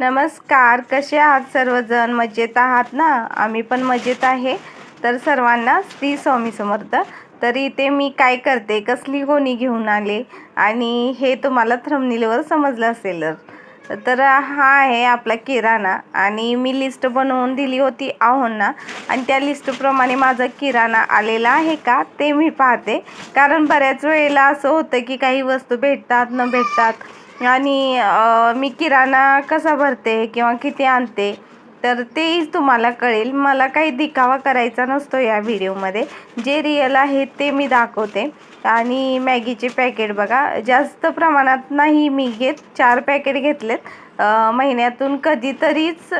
नमस्कार कसे आहात सर्वजण? मजेत आहात ना? आम्ही पण मजेत आहे. तर सर्वांना श्री स्वामी समर्थ. तर इथे मी काय करते? कसली गोणी घेऊन आले? आणि हे तुम्हाला थ्रमनिलवर समजलं असेलच तर हा आहे आपला किराणा. आणि मी लिस्ट बनवून दिली होती आहोंना आणि त्या लिस्टप्रमाणे माझा किराणा आलेला आहे का? ते मी पाहते. कारण बऱ्याच वेळेला असं होतं की काही वस्तू भेटतात न भेटतात. आणि मी किराणा कसा भरते किंवा किती आणते तर तेही तुम्हाला कळेल. मला काही दिखावा करायचा नसतो या व्हिडिओमध्ये. जे रिअल आहे ते मी दाखवते. आणि मॅगीचे पॅकेट बघा जास्त प्रमाणात नाही मी घेत. चार पॅकेट घेतलेत. महिन्यातून कधीतरीच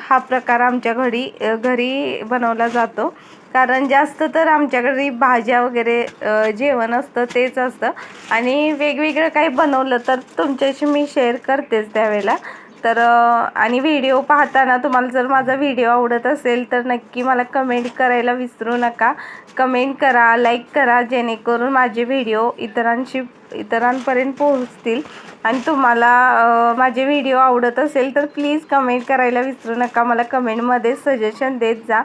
हा प्रकार आमच्या घरी घरी बनवला जातो. कारण जास्त तर आमच्याकडे भाज्या वगैरे जेवण असतं तेच असतं. आणि वेगवेगळं काही बनवलं तर तुमच्याशी मी शेअर करतेच त्यावेळेला. तर आणि व्हिडिओ पाहताना तुम्हाला जर माझा व्हिडिओ आवडत असेल तर नक्की मला कमेंट करायला विसरू नका. कमेंट करा लाईक करा जेणेकरून माझे व्हिडिओ इतरांशी इतरांपर्यंत पोहोचतील. आणि तुम्हाला माझे व्हिडिओ आवडत असेल तर प्लीज कमेंट करायला विसरू नका. मला कमेंटमध्ये सजेशन देत जा.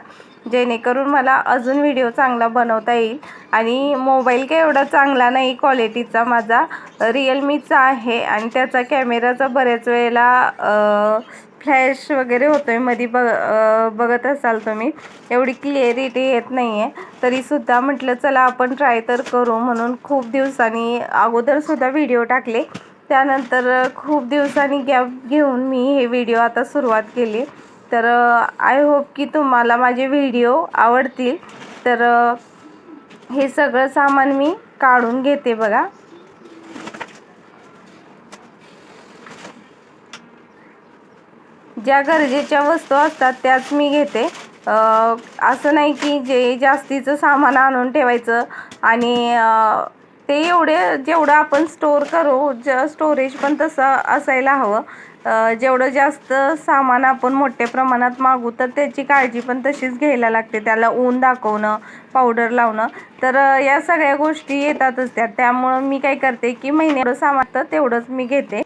जेणेकरून मला अजून व्हिडिओ चांगला बनवता येईल. आणि मोबाईल काय एवढा चांगला नाही क्वालिटीचा माझा. रिअलमीचा आहे आणि त्याचा कॅमेराचा बऱ्याच वेळेला फ्लॅश वगैरे होतो आहे मध्ये बघ बघत असाल तुम्ही. एवढी क्लिअरिटी येत नाही आहे तरीसुद्धा म्हटलं चला आपण ट्राय तर करू. म्हणून खूप दिवसांनी अगोदरसुद्धा व्हिडिओ टाकले. त्यानंतर खूप दिवसांनी गॅप घेऊन मी हे व्हिडिओ आता सुरुवात केली. तर आय होप की तुम्हाला माझे व्हिडिओ आवडतील. तर हे सगळं सामान मी काढून घेते बघा. ज्या गरजेच्या वस्तू असतात त्याच मी घेते. असं नाही की जे जास्तीचं सामान आणून ठेवायचं आणि ते एवढे जेवढं आपण स्टोअर करू ज स्टोरेज पण तसं असायला हवं. जेवढं जास्त सामान आपण मोठ्या प्रमाणात मागू तर त्याची काळजी पण तशीच घ्यायला लागते. त्याला ऊन दाखवणं पावडर लावणं तर या सगळ्या गोष्टी येतातच त्या. त्यामुळं मी काय करते की महिन्यावर सामान तर तेवढंच मी घेते.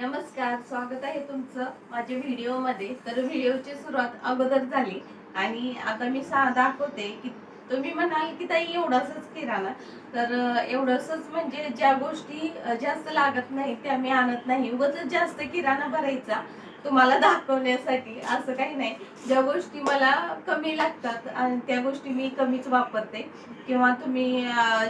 नमस्कार स्वागत आहे तुमचं माझ्या व्हिडिओमध्ये. तर व्हिडिओची सुरुवात अगोदर झाली आणि आता मी सा दाखवते की तुम्ही म्हणाल की ताई एवढासच किराणा तर अं, एवढंसच म्हणजे ज्या गोष्टी जास्त लागत नाही त्या मी आणत नाही. उगाच जास्त किराणा भरायचा तुम्हाला दाखवण्यासाठी असं काही नाही. ज्या गोष्टी मला कमी लागतात आणि त्या गोष्टी मी कमीच वापरते. किंवा तुम्ही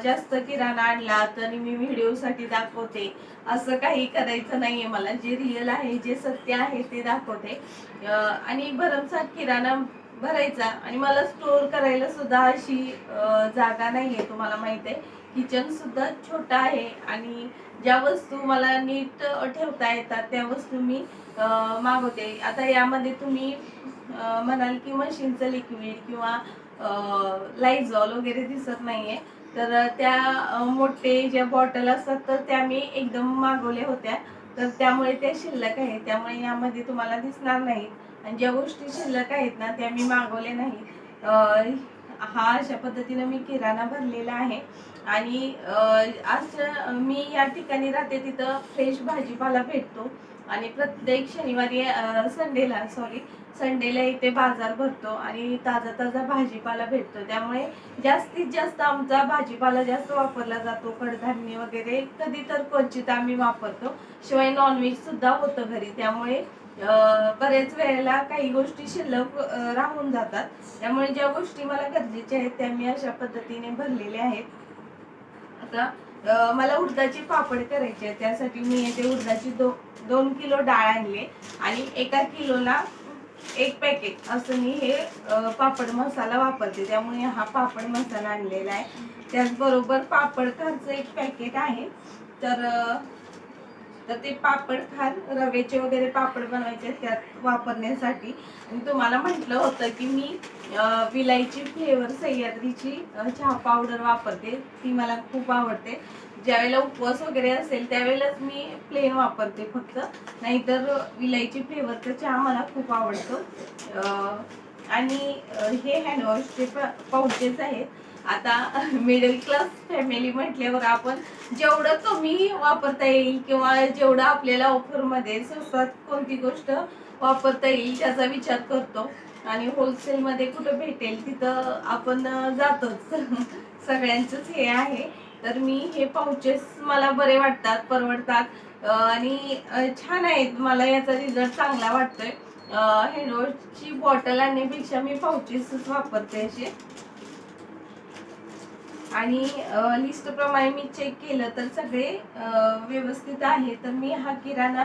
जास्त किराणा आणला तर मी व्हिडिओसाठी दाखवते असं काही करायचं नाही आहे मला. जे रिअल आहे जे सत्य आहे ते दाखवते. आणि भरमसाठ किराणा भरायचा. आणि मला स्टोअर करायला सुद्धा अशी जागा नाही आहे तुम्हाला माहीत आहे. किचन सुद्धा छोटा आहे आणि ज्या वस्तू मला नीट ठेवता येतात त्या वस्तू मी मागवते. आता यामध्ये तुम्ही म्हणाल की मशीनचं लिक्विड किंवा लाईझॉल वगैरे दिसत नाहीये. तर त्या मोठे ज्या बॉटल असतात तर त्या मी एकदम मागवल्या होत्या. तर त्यामुळे त्या शिल्लक आहेत त्यामुळे यामध्ये तुम्हाला दिसणार नाहीत आणि ज्या गोष्टी शिल्लक आहेत ना त्या मी मागवल्या नाही हा अशा पद्धतीनं मी किराणा भरलेला आहे. आणि असं मी या ठिकाणी राहते तिथं फ्रेश भाजीपाला भेटतो. आणि प्रत्येक शनिवारी संडेला सॉरी संडेला इथे बाजार भरतो आणि ताजा ताजा भाजीपाला भेटतो. त्यामुळे जास्तीत जास्त आमचा भाजीपाला जास्त वापरला जातो. कडधान्य वगैरे कधी तर क्वचित आम्ही वापरतो. शिवाय नॉनव्हेज सुद्धा होतं घरी. त्यामुळे बऱ्याच वेळेला काही गोष्टी शिल्लक राहून जातात. त्यामुळे ज्या गोष्टी मला गरजेच्या आहेत त्या मी अशा पद्धतीने भरलेल्या आहेत. आता मला उडदाची पापड करायचे आहे. त्यासाठी मी येथे उडदाची दो दोन किलो डाळ आणली आणि एका किलोला एक पॅकेट असं मी हे पापड मसाला वापरते. त्यामुळे हा पापड मसाला आणलेला आहे. त्याचबरोबर पापड खर्च एक पॅकेट आहे. तर तर ते पापड खाल रव्याचे वगैरे पापड बनवायचे त्यात वापरण्यासाठी. आणि तुम्हाला म्हटलं होतं की मी विलायची फ्लेवर सह्याद्रीची चहा पावडर वापरते. ती मला खूप आवडते. ज्यावेळेला उपवास वगैरे असेल त्यावेळेलाच मी प्लेन वापरते फक्त. नाहीतर विलायची फ्लेवरचा चहा मला खूप आवडतो. आणि हे हँडवॉशचे पाउचेस आहेत. आता मिडल क्लास फॅमिली म्हटल्यावर आपण जेवढं कमी वापरता येईल किंवा जेवढं आपल्याला ऑफरमध्ये स्वस्तात कोणती गोष्ट वापरता येईल त्याचा विचार करतो. आणि होलसेलमध्ये कुठं भेटेल तिथं आपण जातोच. सगळ्यांचंच हे आहे. तर मी हे पाऊचेस मला बरे वाटतात परवडतात. आणि छान आहेत. मला याचा रिझल्ट चांगला वाटतोय. हँडवॉशची बॉटल आणण्यापेक्षा मी पाऊचेसच वापरते असे. आणि लिस्टप्रमाणे मी चेक केलं तर सगळे व्यवस्थित आहे. तर मी हा किराणा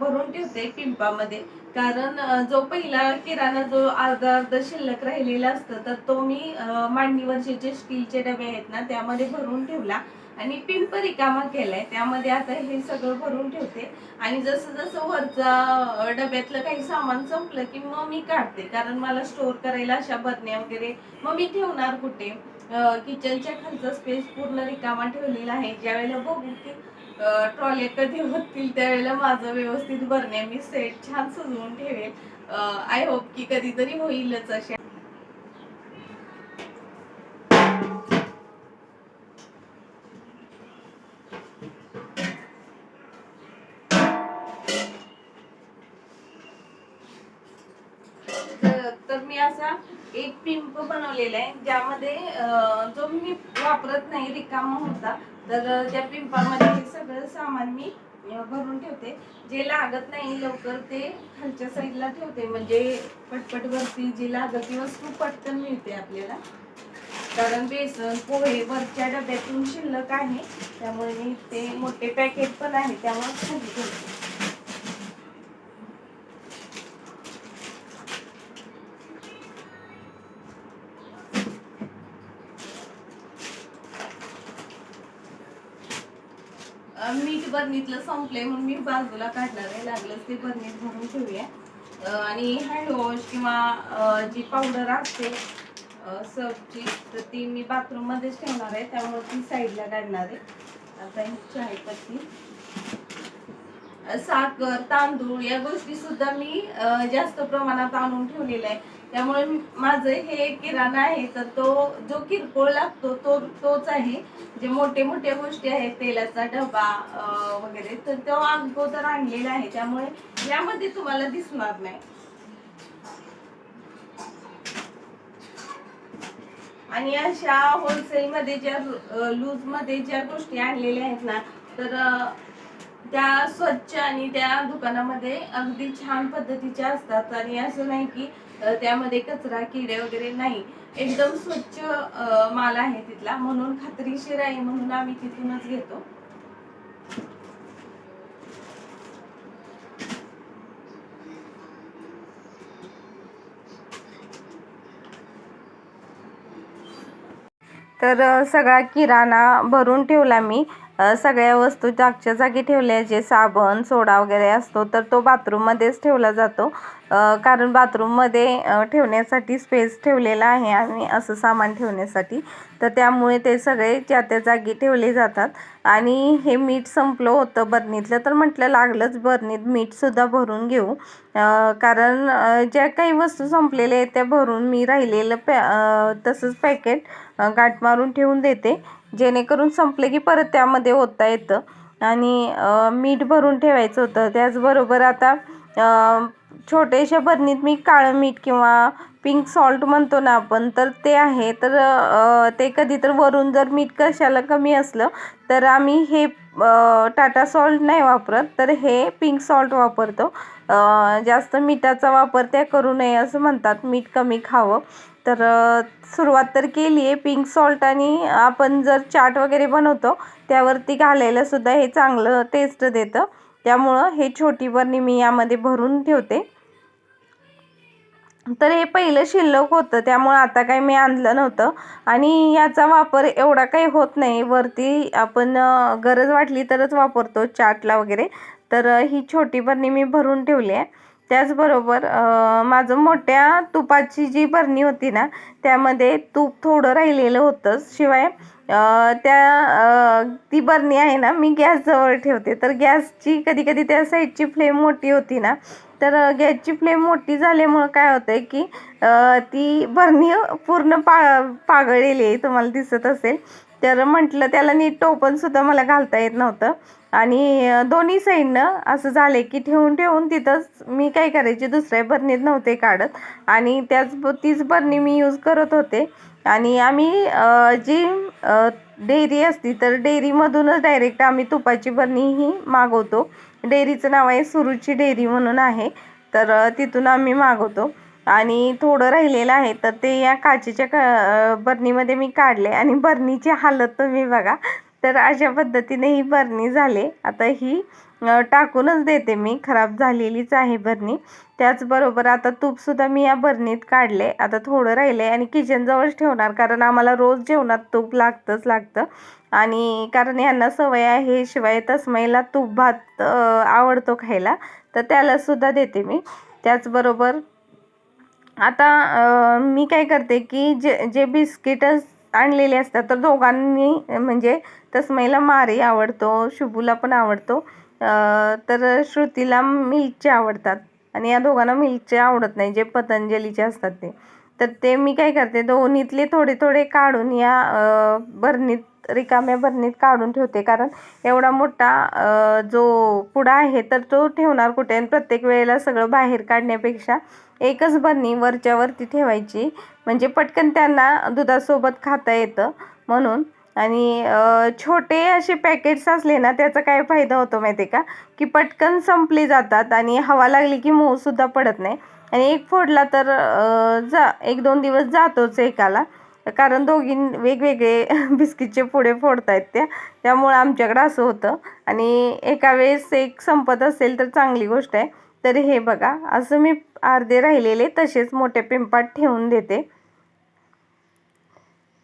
भरून ठेवते पिंपामध्ये. कारण जो पहिला किराणा जो अर्धा अर्धा शिल्लक राहिलेला असतं तर तो मी मांडणीवरचे जे स्टीलचे डबे आहेत ना त्यामध्ये भरून ठेवला. आणि पिंप रिकामा केलाय. त्यामध्ये आता हे सगळं भरून ठेवते. आणि जसं जसं वरचा डब्यातलं काही सामान संपलं की मग मी काढते. कारण मला स्टोअर करायला अशा बदण्या वगैरे मग मी ठेवणार कुठे? किचनच्या खालचा स्पेस पूर्ण रिकामा ठेवलेला आहे. ज्यावेळेला बघू की ट्रॉले कधी होतील त्यावेळेला माझं व्यवस्थित बरण्या मी सेट छान सजवून ठेवेल. आय होप की कधीतरी होईलच अशा. तर मी असा एक पिंप बनवलेला आहे ज्यामध्ये जो मी वापरत नाही रिकामा होता. तर त्या पिंपामध्ये सगळं सामान मी भरून ठेवते. जे लागत नाही लवकर ते खालच्या साईडला ठेवते. म्हणजे पटपट वरती जी लागत ती वस्तू पटकन मिळते आपल्याला. कारण बेसन पोहे वरच्या डब्यातून शिल्लक आहे. त्यामुळे मी ते मोठे पॅकेट पण आहे त्यामुळे खाली ठेवते. अं, संपलंय म्हणून मी बाजूला काढणार आहे. लागलंच ते बरणीत भरून ठेवूया. आणि हँडवॉश किंवा जी पावडर असते सर्फची तर ती मी बाथरूममध्येच ठेवणार आहे. त्यामुळे ती साईडला काढणार आहे. आता ही पत्ती साखर तांदूळ या गोष्टी सुद्धा मी जास्त प्रमाणात आणून ठेवलेल्या आहे त्यामुळे माझं हे किराणा आहे तर तो जो किरकोळ लागतो तो तोच आहे. जे मोठे मोठ्या गोष्टी आहेत तेलाचा डबा वगैरे तर तो अगोदर आणलेला आहे. त्यामुळे यामध्ये तुम्हाला दिसणार नाही. आणि अशा होलसेल मध्ये ज्या लूजमध्ये ज्या गोष्टी आणलेल्या आहेत ना तर त्या स्वच्छ आणि त्या दुकानामध्ये अगदी छान पद्धतीच्या असतात. आणि असं नाही की त्यामध्ये कचरा किडे वगैरे नाही. एकदम स्वच्छ माल आहे तिथला. म्हणून खात्रीशीर आहे म्हणून आम्ही तिथूनच घेतो. तर सगळा किराणा भरून ठेवला मी. सगळ्या वस्तू जागच्या जागी ठेवल्या जे साबण सोडा वगैरे असतो तर तो बाथरूममध्येच ठेवला जातो. कारण बाथरूममध्ये ठेवण्यासाठी स्पेस ठेवलेला आहे आणि असं सामान ठेवण्यासाठी. तर त्यामुळे ते सगळे ज्या त्या जागी ठेवले जातात. आणि हे मीठ संपलं होतं बरणीतलं तर म्हटलं लागलंच बरणीत मीठसुद्धा भरून घेऊ. कारण ज्या काही वस्तू संपलेल्या आहेत त्या भरून मी राहिलेलं पॅ तसंच पॅकेट गाठ मारून ठेवून देते. जेणेकरून संपले की परत त्यामध्ये ओतता येतं. आणि मीठ भरून ठेवायचं होतं. त्याचबरोबर आता छोटेशा छोट्याशा बरणीत मी काळं मीठ किंवा पिंक सॉल्ट म्हणतो ना आपण तर ते आहे. तर ते कधी तर वरून जर मीठ कशाला कमी असलं तर आम्ही हे टाटा सॉल्ट नाही वापरत. तर हे पिंक सॉल्ट वापरतो. जास्त मिठाचा वापर त्या करू नये असं म्हणतात. मीठ कमी खावं. तर सुरुवात तर केली आहे पिंक सॉल्ट आणि आपण जर चाट वगैरे बनवतो त्यावरती घालायला सुद्धा हे चांगलं टेस्ट देतं. त्यामुळं हे छोटी बरणी मी यामध्ये भरून ठेवते. तर हे पहिलं शिल्लक होतं त्यामुळं आता काही मी आणलं नव्हतं. आणि याचा वापर एवढा काही होत नाही. वरती आपण गरज वाटली तरच वापरतो चाटला वगैरे. तर ही छोटी बरणी मी भरून ठेवली आहे. त्याचबरोबर माझं मोठ्या तुपाची जी बरणी होती ना त्यामध्ये तूप थोडं राहिलेलं होतं. शिवाय त्या ती बरणी आहे ना मी गॅसजवळ ठेवते. तर गॅसची कधी कधी त्या साईडची फ्लेम मोठी होती ना तर गॅसची फ्लेम मोठी झाल्यामुळं काय होतं आहे की ती बरणी पूर्ण पा पागळलेली आहे तुम्हाला दिसत असेल. तर म्हटलं त्याला नीट टोपणसुद्धा मला घालता येत नव्हतं. आणि दोन्ही साईडनं असं झाले की ठेवून ठेवून तिथंच मी काय करायची दुसऱ्या बरणीत नव्हते काढत. आणि त्याच तीच बरणी मी यूज करत होते. आणि आम्ही जी डेअरी असती तर डेअरीमधूनच डायरेक्ट आम्ही तुपाची बरणी ही मागवतो. डेअरीचं नाव आहे सुरुची डेअरी म्हणून आहे. तर तिथून आम्ही मागवतो. आणि थोडं राहिलेलं आहे तर ते या काचेच्या क बरणीमध्ये मी काढले. आणि बरणीची हालत तुम्ही बघा. तर अशा पद्धतीने ही बरणी झाले. आता ही टाकूनच देते मी. खराब झालेलीच आहे बरणी. त्याचबरोबर आता तूपसुद्धा मी या बरणीत काढले. आता थोडं राहिले आणि किचनजवळच ठेवणार. कारण आम्हाला रोज जेवणात तूप लागतंच लागतं. आणि कारण यांना सवय आहे शिवाय तस्मईला तूप भात आवडतो खायला. तर त्यालासुद्धा देते मी. त्याचबरोबर आता मी काय करते की जे जे बिस्किटं आणलेले असतात तर दोघांनी म्हणजे तस्मईला मारी आवडतो शुभूला पण आवडतो. तर श्रुतीला मिल्कचे आवडतात. आणि या दोघांना मिल्कचे आवडत नाही जे पतंजलीचे असतात ते. तर ते मी काय करते दोन्हीतले थोडे थोडे काढून या भरणीत बरणीत रिकाम्या बरणीत काढून ठेवते. कारण एवढा मोठा जो पुडा आहे तर तो ठेवणार कुठे? आणि प्रत्येक वेळेला सगळं बाहेर काढण्यापेक्षा एकच बरणी वरच्यावरती ठेवायची. म्हणजे पटकन त्यांना दुधासोबत खाता येतं. म्हणून आणि छोटे असे पॅकेट्स असले ना त्याचा काय फायदा होतो माहिती आहे का? की पटकन संपले जातात आणि हवा लागली की मऊसुद्धा पडत नाही. आणि एक फोडला तर जा एक दोन दिवस जातोच एकाला. कारण दोघी वेगवेगळे बिस्किटचे पुढे फोडतायत त्या. त्यामुळं आमच्याकडं असं होतं. आणि एका वेळेस एक संपत असेल तर चांगली गोष्ट आहे. तर हे बघा असं मी अर्धे राहिलेले तसेच मोठ्या पिंपात ठेवून देते.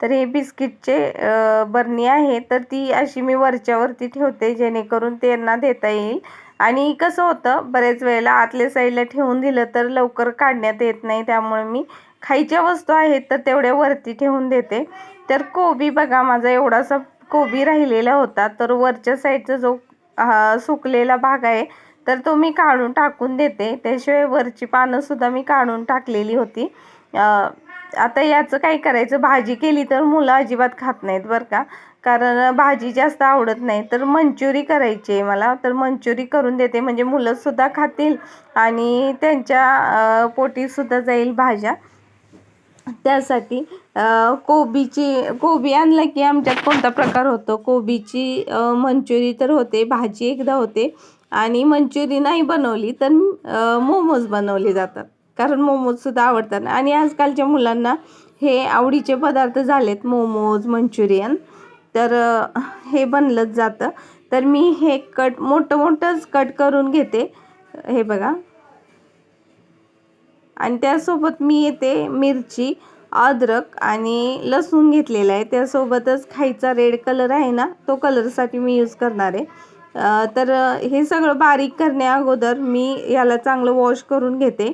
तर हे बिस्किटचे बरणी आहे. तर ती अशी मी वरच्यावरती ठेवते जेणेकरून त्यांना देता येईल. आणि कसं होतं बरेच वेळेला आतल्या साईडला ठेवून दिलं तर लवकर काढण्यात येत नाही. त्यामुळे मी खायच्या वस्तू आहेत तर तेवढ्या वरती ठेवून देते. तर कोबी बघा माझा एवढासा कोबी राहिलेला होता. तर वरच्या साईडचा जो सुकलेला भाग आहे तर तो मी काढून टाकून देते. त्याशिवाय वरची पानंसुद्धा मी काढून टाकलेली होती. आता याचं काय करायचं? भाजी केली तर मुलं अजिबात खात नाहीत बरं का. कारण भाजी जास्त आवडत नाही. तर मंचुरी करायची आहे मला. तर मंचुरी करून देते. म्हणजे मुलंसुद्धा खातील आणि त्यांच्या पोटीसुद्धा जाईल भाज्या. त्यासाठी कोबीची कोबी आणलं की आमच्यात कोणता प्रकार होतो? कोबीची मंचुरी तर होते. भाजी एकदा होते. आणि मंचुरी नाही बनवली तर मोमोज बनवले जातात. कारण मोमोजसुद्धा आवडतात. आणि आजकालच्या मुलांना हे आवडीचे पदार्थ झालेत मोमोज मंचुरियन. तर हे बनलंच जातं. तर मी हे कट मोठं मोठंच कट करून घेते. हे बघा. आणि त्यासोबत मी येते मिरची अद्रक आणि लसूण घेतलेला आहे. त्यासोबतच खायचा रेड कलर आहे ना तो कलरसाठी मी यूज करणार आहे. तर हे सगळं बारीक करण्या अगोदर मी याला चांगलं वॉश करून घेते.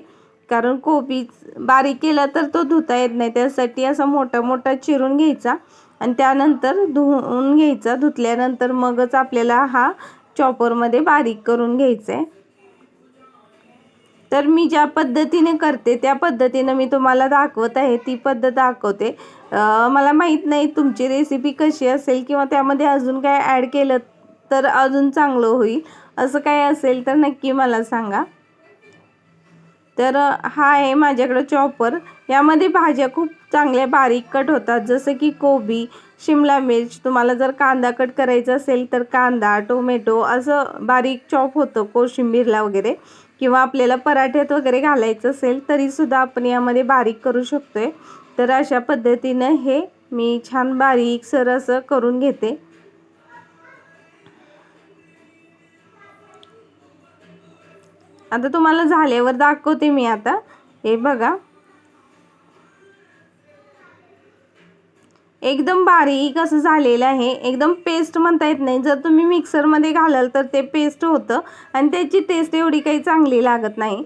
कारण कोबी बारीक केला तर तो धुता येत नाही. त्यासाठी असा मोठा मोठा चिरून घ्यायचा आणि त्यानंतर धुवून घ्यायचा. धुतल्यानंतर मगच आपल्याला हा चॉपरमध्ये बारीक करून घ्यायचा आहे तर मी ज्या पद्धतीने करते त्या पद्धतीनं मी तुम्हाला दाखवत आहे. ती पद्धत दाखवते. मला माहीत नाही तुमची रेसिपी कशी असेल किंवा त्यामध्ये अजून काय ॲड केलं तर अजून चांगलं होईल. असं काय असेल तर नक्की मला सांगा. तर हा आहे माझ्याकडं चॉपर यामध्ये भाज्या खूप चांगल्या बारीक कट होतात. जसं की कोबी शिमला मिर्च. तुम्हाला जर कांदा कट करायचा असेल तर कांदा टोमॅटो असं बारीक चॉप होतं. कोशिंबीरला वगैरे. किंवा आपल्याला पराठ्यात वगैरे घालायचं असेल तरीसुद्धा आपण यामध्ये बारीक करू शकतोय. तर अशा पद्धतीनं हे मी छान बारीक सर असं करून घेते. आता तुम्हाला झाल्यावर दाखवते मी आता. हे बघा. एकदम बारीक असं झालेलं आहे. एकदम पेस्ट म्हणता येत नाही. जर तुम्ही मिक्सरमध्ये घालाल तर ते पेस्ट होतं आणि त्याची टेस्ट एवढी काही चांगली लागत नाही.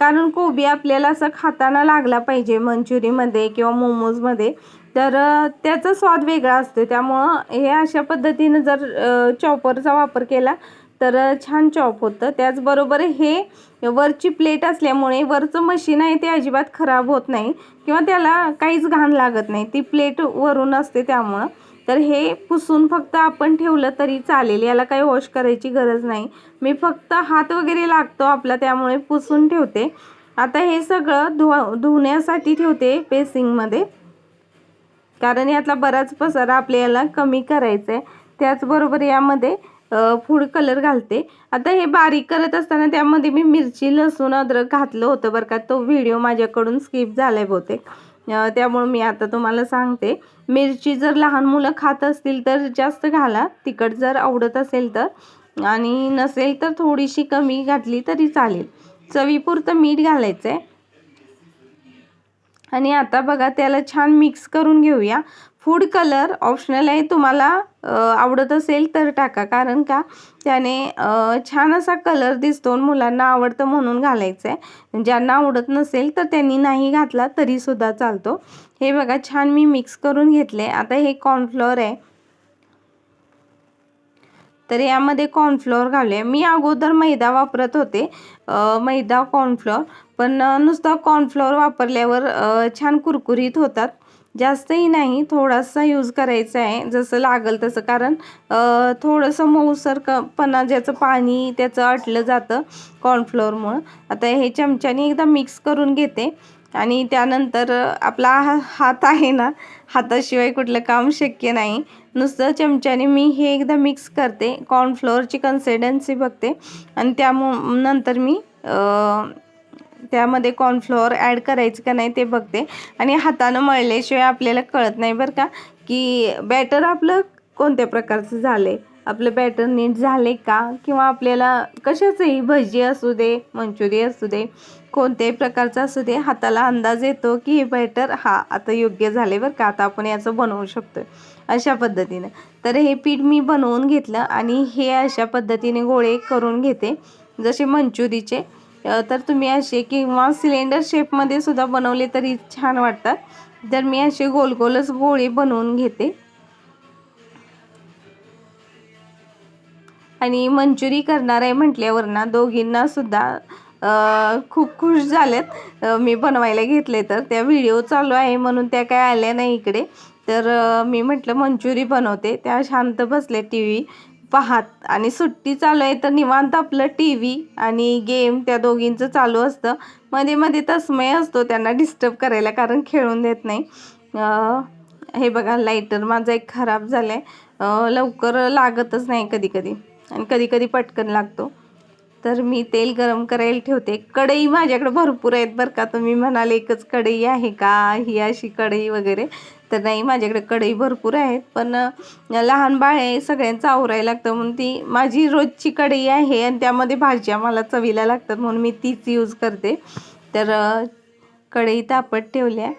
कारण कोबी आपल्याला असं खाताना लागला पाहिजे मंचुरीमध्ये किंवा मोमोजमध्ये. तर त्याचा स्वाद वेगळा असतो. त्यामुळं हे अशा पद्धतीनं जर चॉपरचा वापर केला तर छान चॉप होतं. त्याचबरोबर हे वरची प्लेट असल्यामुळे वरचं मशीन आहे ते अजिबात खराब होत नाही किंवा त्याला काहीच घाण लागत नाही. ती प्लेट वरून असते त्यामुळं. तर हे पुसून फक्त आपण ठेवलं तरी चालेल. याला काही वॉश करायची गरज नाही. मी फक्त हात वगैरे लागतो आपला त्यामुळे पुसून ठेवते. आता हे सगळं धु धुण्यासाठी ठेवते पेसिंगमध्ये. कारण यातला बराच पसारा आपल्याला कमी करायचा आहे. त्याचबरोबर यामध्ये फूड कलर घालते. आता हे बारीक करत असताना त्यामध्ये मी मिरची लसूण अद्रक घातलं होतं बरं का. तो व्हिडिओ माझ्याकडून स्किप झाला आहे बहुतेक. त्यामुळं त्यामुळे मी आता तुम्हाला सांगते. मिरची जर लहान मुलं खात असतील तर जास्त घाला. तिखट जर आवडत असेल तर. आणि नसेल तर थोडीशी कमी घातली तरी चालेल. चवीपुरतं मीठ घालायचं आहे आणि आता बघा त्याला छान मिक्स करून घेऊया. फूड कलर ऑप्शनल आहे. तुम्हाला आवडत असेल तर टाका. कारण का? त्याने छान असा कलर दिसतो आणि मुलांना आवडतं म्हणून घालायचं आहे ज्यांना आवडत नसेल तर त्यांनी नाही घातला तरीसुद्धा चालतो. हे बघा छान मी मिक्स करून घेतले आता हे कॉर्नफ्लॉवर आहे. तर यामध्ये कॉर्नफ्लोअर घालूया. मी अगोदर मैदा वापरत होते. मैदा कॉर्नफ्लोअर पण नुसता कॉर्नफ्लोअर वापरल्यावर छान कुरकुरीत होतात. जास्तही नाही थोडासा यूज करायचा आहे. जसं लागल तसं. कारण थोडंसं मऊसर पणा ज्याचं पाणी त्याचं अटलं जातं कॉर्नफ्लोअरमुळं आता हे चमच्याने एकदा मिक्स करून घेते. आणि त्यानंतर आपला हा हात आहे ना हाताशिवाय कुठलं काम शक्य नाही. नुसतं चमच्याने मी हे एकदा मिक्स करते कॉर्नफ्लोअरची कन्सिस्टन्सी बघते. आणि त्यामु नंतर मी त्यामध्ये कॉर्नफ्लोअर ॲड करायचं का नाही ते बघते. आणि हातानं मळल्याशिवाय आपल्याला कळत नाही बरं का की बॅटर आपलं कोणत्या प्रकारचं झालं आहे आपलं बॅटर नीट झाले का? किंवा आपल्याला कशाचंही भजी असू दे मंचुरी असू दे कोणत्याही प्रकारचं असू दे हाताला अंदाज येतो की हे बॅटर हा आता योग्य झाले बरं का? आता आपण याचं बनवू शकतो अशा पद्धतीनं. तर हे पीठ मी बनवून घेतलं आणि हे अशा पद्धतीने गोळे करून घेते. जसे मंचुरीचे तर तुम्ही असे किंवा सिलेंडर शेपमध्ये सुद्धा बनवले तरी छान वाटतात. तर मी असे गोल गोलच गोळे बनवून घेते. आणि मंचुरी करणार आहे म्हटल्यावर ना दोघींना सुद्धा खूप खुश झालेत. मी बनवायला घेतले तर. त्या व्हिडिओ चालू आहे म्हणून त्या काय आल्या नाही इकडे. तर मी म्हटलं मंचुरी बनवते. त्या शांत बसले टी व्ही पाहात. आणि सुट्टी चालू आहे तर निवांत आपलं टी व्ही आणि गेम त्या दोघींचं चालू असतं. मध्ये मध्ये तस्मय असतो त्यांना डिस्टर्ब करायला कारण खेळून देत नाही. हे बघा लाईटर माझा एक खराब झाला आहे लवकर लागतच नाही कधी कधी. आणि कधी कधी पटकन लागतो. तर मी तेल गरम करायला ठेवते. कढई माझ्याकडे भरपूर आहेत बरं का. तुम्ही म्हणाल एकच कढई आहे का? ही अशी कढई वगैरे. तर नाही माझ्याकडे कढई भरपूर आहेत. पण लहान बाळ आहे सगळ्यांचं आवरायला लागतं. म्हणून ती माझी रोजची कढई आहे आणि त्यामध्ये भाज्या मला चवीला लागतात. म्हणून मी तीच यूज करते. तर कढई तापत ठेवल्या.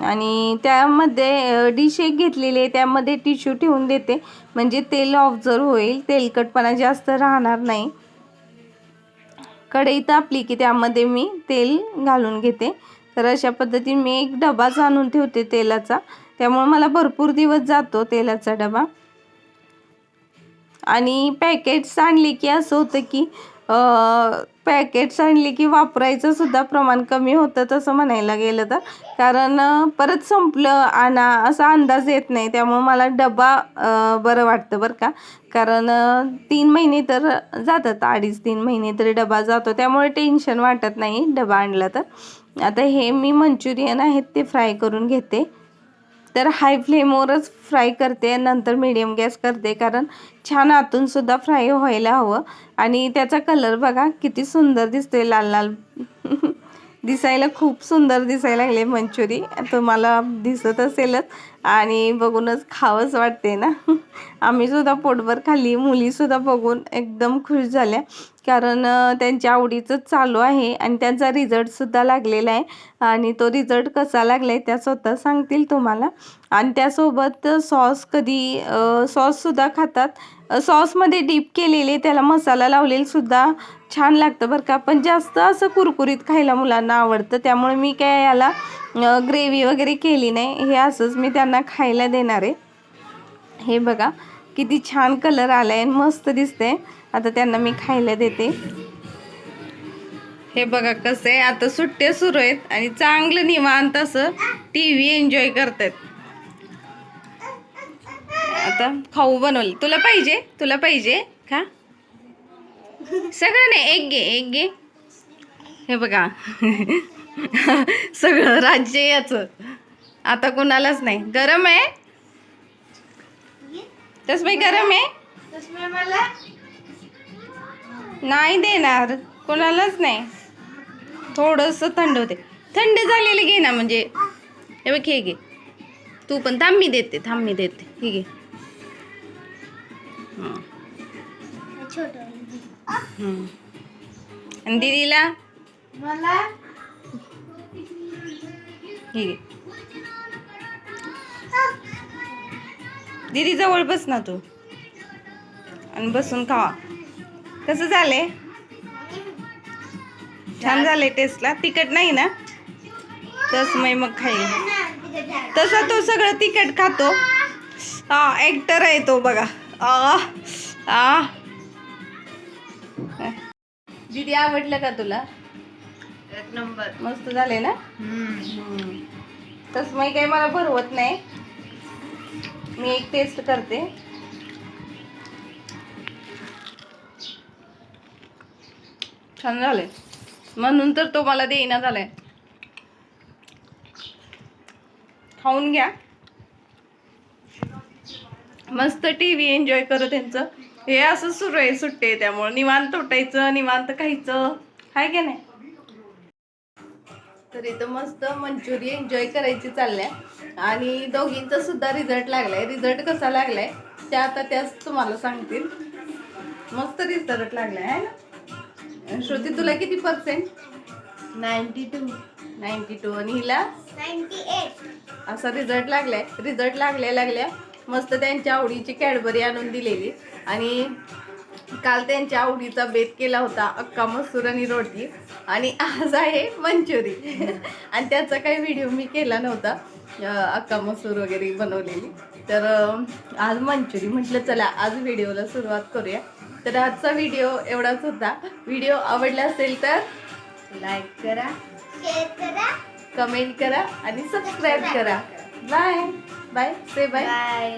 आणि त्यामध्ये डिश एक घेतलेली आहे. त्यामध्ये टिश्यू ठेवून देते. म्हणजे तेल ऑब्झर्व होईल तेलकटपणा जास्त राहणार नाही. कढई तापली की त्यामध्ये मी तेल घालून घेते. तर अशा पद्धतीने मी एक डबाच आणून ठेवते तेलाचा. त्यामुळे मला भरपूर दिवस जातो तेलाचा डबा. आणि पॅकेट्स आणले की असं होतं की पॅकेट्स आणली की वापरायचं सुद्धा प्रमाण कमी होतं तसं म्हणायला गेलं तर. कारण परत संपलं आणा असा अंदाज येत नाही. त्यामुळं मला डबा बरं वाटतं बरं का. कारण तीन महिने तर जातात. अडीच तीन महिने तरी डबा जातो. त्यामुळे टेन्शन वाटत नाही डबा आणला तर. आता हे मी मंचुरियन आहेत ते फ्राय करून घेते. तर हाय फ्लेमवरच फ्राय करते नंतर मीडियम गॅस करते कारण छान आतूनसुद्धा फ्राय व्हायला हवं. आणि त्याचा कलर बघा किती सुंदर दिसतोय लाल लाल. दिसायला खूप सुंदर दिसायला लागले मंचुरी. तुम्हाला दिसत असेलच. आणि बघूनच खावंच वाटते ना. आम्ही सुद्धा पोटभर खाल्ली. मुलीसुद्धा बघून एकदम खुश झाल्या. कारण त्यांच्या आवडीचं चालू आहे आणि त्यांचा रिझल्टसुद्धा लागलेला आहे. आणि तो रिझल्ट कसा लागला आहे त्या स्वतः सांगतील तुम्हाला. आणि त्यासोबत सॉस कधी सॉससुद्धा खातात. सॉसमध्ये डीप केलेले त्याला मसाला लावलेलंसुद्धा छान लागतं बरं का. पण जास्त असं कुरकुरीत खायला मुलांना आवडतं. त्यामुळे मी काय याला ग्रेव्ही वगैरे केली नाही. हे असंच मी त्यांना खायला देणार आहे. हे बघा किती छान कलर आला आणि मस्त दिसते आता त्यांना मी खायला देते. हे बघा कसं आहे. आता सुट्ट्या सुरू आहेत आणि चांगलं निवांत असं टी व्ही एन्जॉय करतात आता खाऊ बनवलं. तुला पाहिजे? तुला पाहिजे? का सगळं नाही. एक घे एक घे. हे बघा. सगळं राज्य याचं. आता कोणालाच नाही. गरम आहे? तसबाई गरम आहे? नाही देणार. कोणालाच नाही. थोडस थंड होते. थंड झालेलं घे ना म्हणजे. हे बघ हे घे. तू पण थांब मी देते थांब मी देते. हे घे. आणि दिदीला? मला? हे घे दीदी जवळ बस ना तू. आणि बसून खावा. कसं झालंय? छान झालंय टेस्टला. तिखट नाही ना? तस मी मग खाईल. तसा तो सगळं तिखट खातो. हा ऍक्टर आहे तो बघा. आ आ. दीदी आवडलं का तुला? एक नंबर. मस्त झाले ना? तस मी काही मला भरवत नाही. मी एक टेस्ट करते. छान झाले म्हणून तर तो मला देईना झालाय. खाऊन घ्या. मस्त टी व्ही एन्जॉय करत त्यांचं हे असं सुरू आहे सुट्टे त्यामुळे. निवांत उठायचं निवांत खायचं. हाय की नाही? तर इथं मस्त मंचुरी एन्जॉय करायची चालल्या. आणि दोघींचा सुद्धा रिझल्ट लागलाय. रिझल्ट कसा लागलाय? त्या आता त्याच तुम्हाला सांगतील. मस्त रिझल्ट लागलाय है ना? श्रुती तुला किती percent ninety two. Ninety two. आणि हिला? Ninety eight. असा रिझल्ट लागलाय. रिझल्ट लागल्या लागल्या मस्त त्यांच्या आवडीची कॅडबरी आणून दिलेली. आणि काल त्यांच्या आवडीचा बेत केला होता अक्का मसूर आणि रोटी. आणि आज आहे मंचुरी. आणि त्याचा काही व्हिडिओ मी केला नव्हता. अक्का मसूर वगैरे बनवलेली. तर आज मंचुरी म्हटलं चला आज व्हिडिओला सुरुवात करूया. तर आजचा व्हिडिओ एवढाच होता. व्हिडिओ आवडला असेल तर लाईक करा शेअर करा. कमेंट करा आणि सबस्क्राईब करा. बाय बाय से बाय बाय